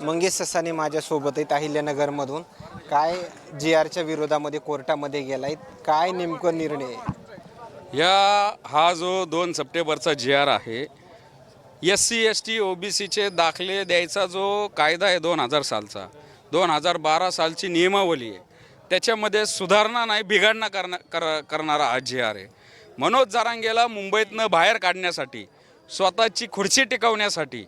मंगेश ससाने माझ्यासोबत आहेत अहिल्यानगरमधून काय जी आरच्या विरोधामध्ये कोर्टामध्ये गेलाय काय नेमकं निर्णय या हा जो दोन सप्टेंबरचा जी आर आहे S C S T O B सीचे दाखले द्यायचा जो कायदा आहे दोन हजार सालचा दोन हजार बारा सालची नियमावली आहे त्याच्यामध्ये सुधारणा नाही बिघाडणा करणं कर करणारा हा जी आर आहे. मनोज जारांगेला मुंबईतनं बाहेर काढण्यासाठी स्वतःची खुर्ची टिकवण्यासाठी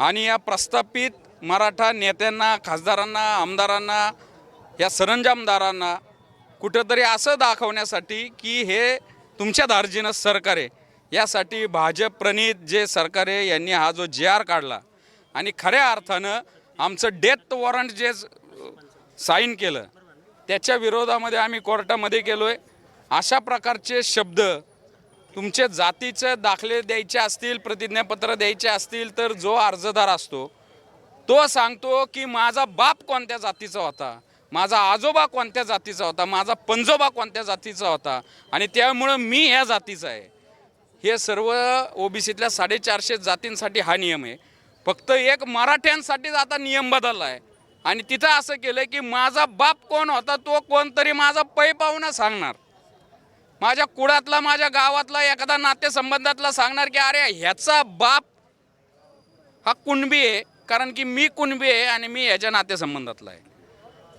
आणि या प्रस्थापित मराठा नेत्यांना खासदारांना आमदारांना या सरंजामदारांना कुठंतरी असं दाखवण्यासाठी की हे तुमच्या दार्जिनं सरकार आहे. यासाठी भाजप प्रणित जे सरकार आहे यांनी हा जो जे आर काढला. आणि खऱ्या अर्थानं आमचं डेथ वॉरंट जे साईन केलं त्याच्या विरोधामध्ये आम्ही कोर्टामध्ये गेलो आहे अशा प्रकारचे शब्द तुमचे जातीचे दाखले द्यायचे असतील प्रतिज्ञापत्र द्यायचे असतील तर जो अर्जदार असतो तो सांगतो की माझा बाप कोणत्या जातीचा होता माझा आजोबा कोणत्या जातीचा होता माझा पंजोबा कोणत्या जातीचा होता आणि त्यामुळं मी ह्या जातीचा आहे. हे सर्व ओबीसीतल्या साडेचारशे जातींसाठी हा नियम आहे. फक्त एक मराठ्यांसाठीच आता नियम बदलला आहे आणि तिथं असं केलं की माझा बाप कोण होता तो कोणतरी माझा पै पाहुणा सांगणार. माझ्या कुळातला माझ्या गावातला एखादा नातेसंबंधातला सांगणार की अरे ह्याचा बाप हा कुणबी आहे कारण की मी कुणबी आहे आणि मी ह्याच्या नातेसंबंधातला आहे.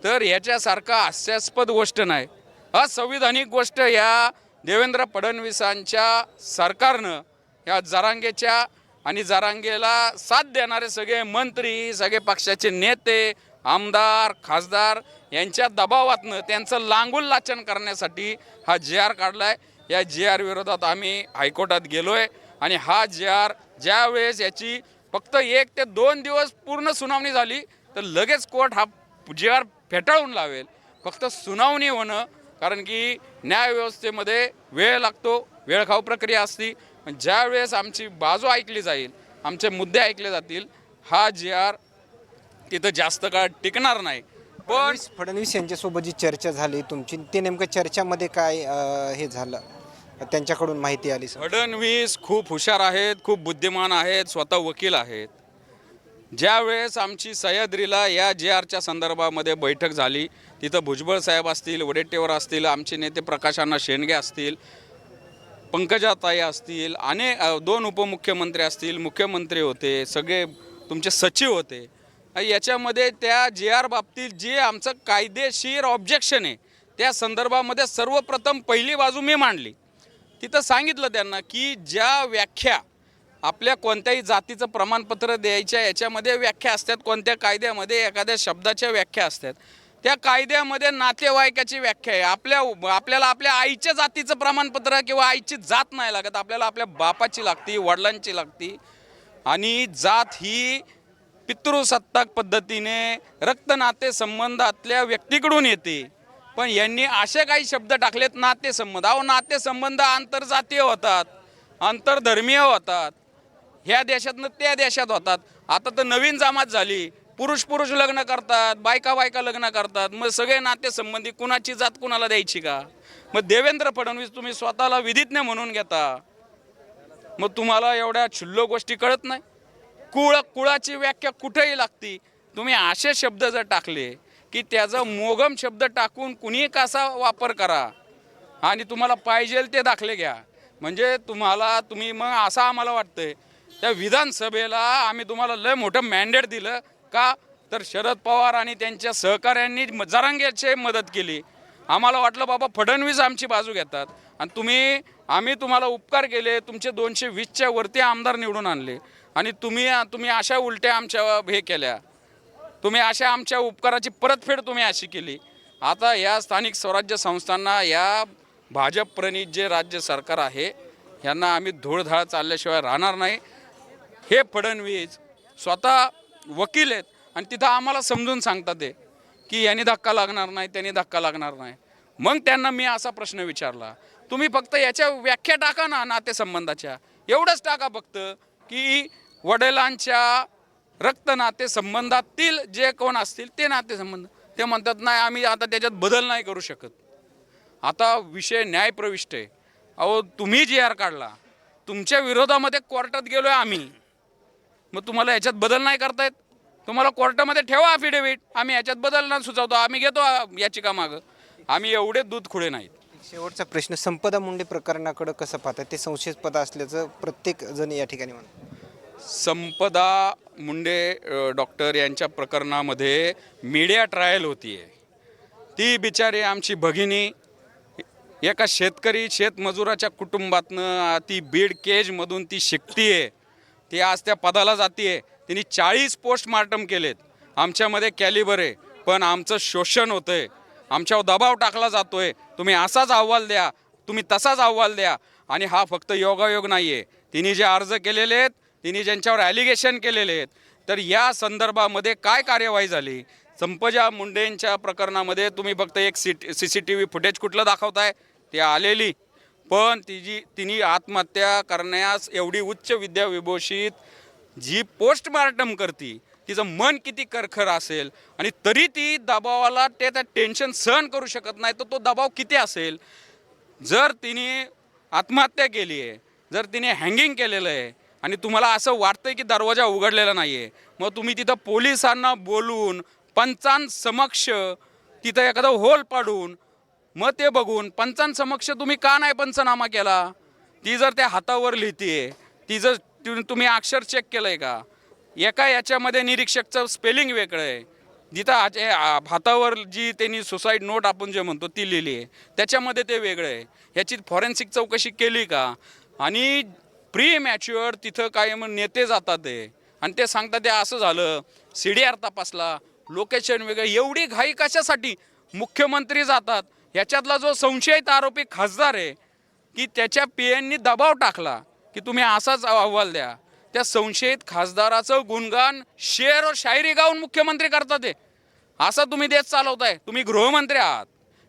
तर ह्याच्यासारखा हास्यास्पद गोष्ट नाही. असंविधानिक गोष्ट ह्या देवेंद्र फडणवीसांच्या सरकारनं या जरांगेच्या आणि जरांगेला साथ देणारे सगळे मंत्री सगळे पक्षाचे नेते आमदार खासदार यांच्या दबावातनं त्यांचं लांगुल लाचन करण्यासाठी हा जे आर काढला आहे या जे आर विरोधात आम्ही हायकोर्टात गेलो आहे आणि हा जे आर ज्यावेळेस याची फक्त एक ते दोन दिवस पूर्ण सुनावणी झाली तर लगेच कोर्ट हा जे आर फेटाळून लावेल. फक्त सुनावणी होणं कारण की न्यायव्यवस्थेमध्ये वेळ लागतो वेळखाऊ प्रक्रिया असती. पण ज्यावेळेस आमची बाजू ऐकली जाईल आमचे मुद्दे ऐकले जातील हा जे आर तिथं जास्त काळ टिकणार नाही. पण फडणवीस फडणवीस यांच्यासोबत जी चर्चा झाली तुमची ते नेमकं चर्चामध्ये काय अं, हे झालं? त्यांच्याकडून माहिती आली सर. फडणवीस खूप हुशार आहेत खूप बुद्धिमान आहेत स्वतः वकील आहेत. ज्यावेळेस आमची सह्याद्रीला या जे आरच्या संदर्भामध्ये बैठक झाली तिथं भुजबळ साहेब असतील वडेट्टीवार असतील आमचे नेते प्रकाशांना शेंडगे असतील पंकजाताई असतील अनेक अ, दोन उपमुख्यमंत्री असतील मुख्यमंत्री होते सगळे तुमचे सचिव होते. याच्यामध्ये त्या जे आर बाबतीत जे आमचं कायदेशीर ऑब्जेक्शन आहे त्या संदर्भामध्ये सर्वप्रथम पहिली बाजू मी मांडली. तिथं सांगितलं त्यांना की ज्या व्याख्या आपल्या कोणत्याही जातीचं प्रमाणपत्र द्यायच्या याच्यामध्ये व्याख्या असतात कोणत्या कायद्यामध्ये एखाद्या शब्दाच्या व्याख्या असतात. त्या कायद्यामध्ये नातेवाईकाची व्याख्या आहे. आपल्या आपल्याला आपल्या आईच्या जातीचं प्रमाणपत्र किंवा आईची जात नाही लागत. आपल्याला आपल्या बापाची लागती वडिलांची लागती. आणि जात ही पितृसत्ताक पद्धतीने रक्तनाते संबंधातल्या व्यक्तीकडून येते. पण यांनी असे काही शब्द टाकलेत नातेसंबंध अहो नातेसंबंध आंतरजातीय होतात आंतरधर्मीय होतात. ह्या देशातनं त्या देशात होतात. आता तर नवीन जमात झाली. पुरुष पुरुष लग्न करतात बायका बायका लग्न करतात. मग सगळे नातेसंबंधी कुणाची जात कुणाला द्यायची का? मग देवेंद्र फडणवीस तुम्ही स्वतःला विधिज्ञ म्हणून घेता. मग तुम्हाला एवढ्या छुल्लो गोष्टी कळत नाही? कुळ कुळाची व्याख्या कुठेही लागती. तुम्ही असे शब्द जर टाकले की त्याचा मोगम शब्द टाकून कुणी कसा वापर करा आणि तुम्हाला पाहिजे ते दाखले घ्या. म्हणजे तुम्हाला तुम्ही मग असं आम्हाला वाटतंय त्या विधानसभेला आम्ही तुम्हाला लय मोठं मॅन्डेट दिलं का? तर शरद पवार आणि त्यांच्या सहकाऱ्यांनी जरांगेचे मदत केली. आम्हाला वाटलं बाबा फडणवीस आमची बाजू घेतात. आणि तुम्ही आम्ही तुम्हाला उपकार केले तुमचे दोनशे वीसच्या वरती आमदार निवडून आणले. आणि तुम्ही तुम्ही अशा उलट्या आमच्या हे केल्या. तुम्ही अशा आमच्या उपकाराची परतफेड तुम्ही अशी केली. आता या स्थानिक स्वराज्य संस्थांना या भाजप प्रणित जे राज्य सरकार आहे यांना आम्ही धूळधाळ चालल्याशिवाय राहणार नाही. हे फडणवीस स्वतः वकील आहेत आणि तिथं आम्हाला समजून सांगतात ते की यांनी धक्का लागणार नाही त्यांनी धक्का लागणार नाही. मग त्यांना मी असा प्रश्न विचारला तुम्ही फक्त याच्या व्याख्या टाका ना नातेसंबंधाच्या. एवढंच टाका फक्त. की वडिलांच्या रक्त नाते संबंधातील जे कोण असतील ते नातेसंबंध ते म्हणतात नाही आम्ही आता त्याच्यात बदल नाही करू शकत. आता विषय न्यायप्रविष्ट आहे. अहो तुम्ही जी आर काढला. तुमच्या विरोधामध्ये कोर्टात गेलो आहे आम्ही. मग तुम्हाला याच्यात बदल नाही करतायत? तुम्हाला कोर्टामध्ये ठेवा अफिडेव्हिट आम्ही याच्यात बदलणार सुचवतो. आम्ही घेतो याचिका मागं. आम्ही एवढे दूध खुळे नाहीत. शेवटचा प्रश्न संपदा मुंडे प्रकरणाकडे कसं पाहतात ते संशयास्पद असल्याचं प्रत्येक जण या ठिकाणी म्हणतो संपदा मुंडे अ, डॉक्टर यांच्या प्रकरणामध्ये मीडिया ट्रायल होती आहे ती बिचारी आमची भगिनी एका शेतकरी शेतमजुराच्या कुटुंबातनं ती बीड केजमधून ती शिकतीये. ती आज त्या पदाला जातीये. तिने चाळीस पोस्टमार्टम केलेत. आमच्यामध्ये कॅलिबर आहे पण आमचं शोषण होतंय. आमच्यावर दबाव टाकला जातोय. तुम्ही असाच अहवाल द्या. तुम्ही तसाच अहवाल द्या. आणि हा फक्त योगायोग नाही आहे तिने जे अर्ज केलेले आहेत तिने ज्यांच्यावर ॲलिगेशन केलेले आहेत तर या संदर्भामध्ये काय कार्यवाही झाली? संपजा मुंडेंच्या प्रकरणामध्ये तुम्ही फक्त एक C C C T V footage कुठलं दाखवताय? ते आलेली. पण तिची तिने आत्महत्या करण्यास एवढी उच्च विद्याविभूषित जी पोस्टमार्टम करती तिचं मन किती करखर असेल आणि तरी ती दबावाला ते त्या टेन्शन सहन करू शकत नाही तर तो दबाव किती असेल? जर तिने आत्महत्या केली आहे जर तिने हँगिंग केलेलं आहे आणि तुम्हाला असं वाटतंय की दरवाजा उघडलेला नाही आहे मग तुम्ही तिथं पोलिसांना बोलून पंचांसमक्ष तिथं एखादं होल पाडून मग ते बघून पंचांसमक्ष तुम्ही का नाही पंचनामा केला? ती जर त्या हातावर लिहितीये ती जर तुम्ही अक्षर चेक केलं आहे का? एका याच्यामध्ये निरीक्षकचं स्पेलिंग वेगळं आहे. जिथं आज- भातावर हातावर जी त्यांनी सुसाईड नोट आपण जे म्हणतो ती लिहिली आहे त्याच्यामध्ये ते वेगळं आहे. ह्याची फॉरेन्सिक चौकशी केली का? आणि प्री मॅच्युअर तिथं काय मग नेते जातात ते आणि ते सांगतात ते असं झालं सी डी आर तपासला लोकेशन वेगळं एवढी घाई कशासाठी? मुख्यमंत्री जातात. याच्यातला जो संशयित आरोपी खासदार आहे की त्याच्या पी एननी दबाव टाकला की तुम्ही असाच अहवाल द्या. त्या संशयित खासदाराचं गुणगान शेर और शायरी गाऊन मुख्यमंत्री करतात ते. असं तुम्ही देश चालवताय. तुम्ही गृहमंत्री आहात.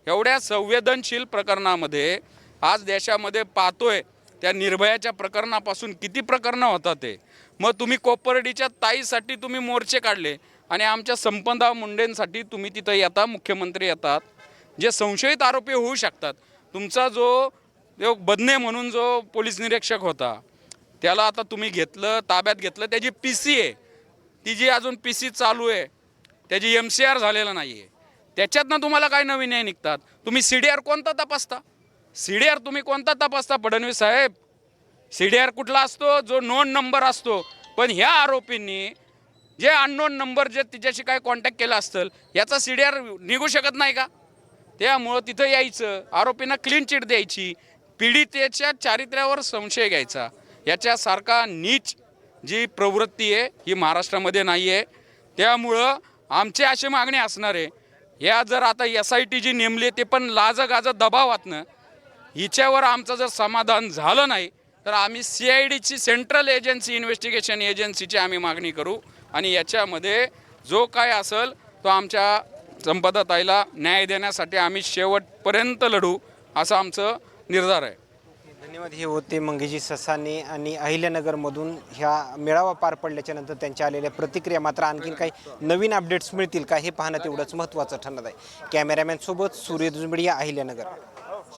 एवढ्या संवेदनशील प्रकरणामध्ये आज देशामध्ये पाहतोय त्या निर्भयाच्या प्रकरणापासून किती प्रकरणं होतात ते. मग तुम्ही कोपर्डीच्या ताईसाठी तुम्ही मोर्चे काढले आणि आमच्या संपदा मुंडेंसाठी तुम्ही तिथं येता मुख्यमंत्री येतात. जे संशयित आरोपी होऊ शकतात. तुमचा जो जो बदने म्हणून जो पोलीस निरीक्षक होता त्याला आता तुम्ही घेतलं ताब्यात घेतलं त्याची पी सी आहे. ती जी अजून पी सी चालू आहे त्याची एम सी आर झालेलं नाही आहे त्याच्यातनं तुम्हाला काय नवीन न्याय निघतात? तुम्ही सी डी आर कोणता तपासता? सी डी आर तुम्ही कोणता तपासता फडणवीस साहेब? सी डी आर कुठला असतो? जो नोंद नंबर असतो. पण ह्या आरोपींनी जे अननोन नंबर जे तिच्याशी काय कॉन्टॅक्ट केला असतं याचा सी डी आर निघू शकत नाही का? त्यामुळं तिथं यायचं. आरोपींना क्लीन चिट द्यायची. पीडितेच्या चारित्र्यावर संशय घ्यायचा. याच्यासारखा नीच जी प्रवृत्ती आहे ही महाराष्ट्रामध्ये नाही आहे त्यामुळं आमची अशी मागणी असणार आहे या जर आता एस आय टी जी नेमली आहे, ते पण लाजगाजं दबावातनं हिच्यावर आमचं जर समाधान झालं नाही तर आम्ही सी आय डीची सेंट्रल एजन्सी इन्व्हेस्टिगेशन एजन्सीची आम्ही मागणी करू. आणि याच्यामध्ये जो काय असेल तो आमच्या संपदाताईला न्याय देण्यासाठी आम्ही शेवटपर्यंत लढू असं आमचं निर्धार आहे. धन्यवाद हे होते मंगेजी ससाने आणि अहिल्यानगरमधून ह्या मेळावा पार पडल्याच्या नंतर त्यांच्या आलेल्या प्रतिक्रिया मात्र आणखीन काही नवीन अपडेट्स मिळतील का हे पाहणं तेवढंच महत्त्वाचं ठरणार आहे. कॅमेरामॅनसोबत सूर्य दुजबडिया अहिल्यानगर.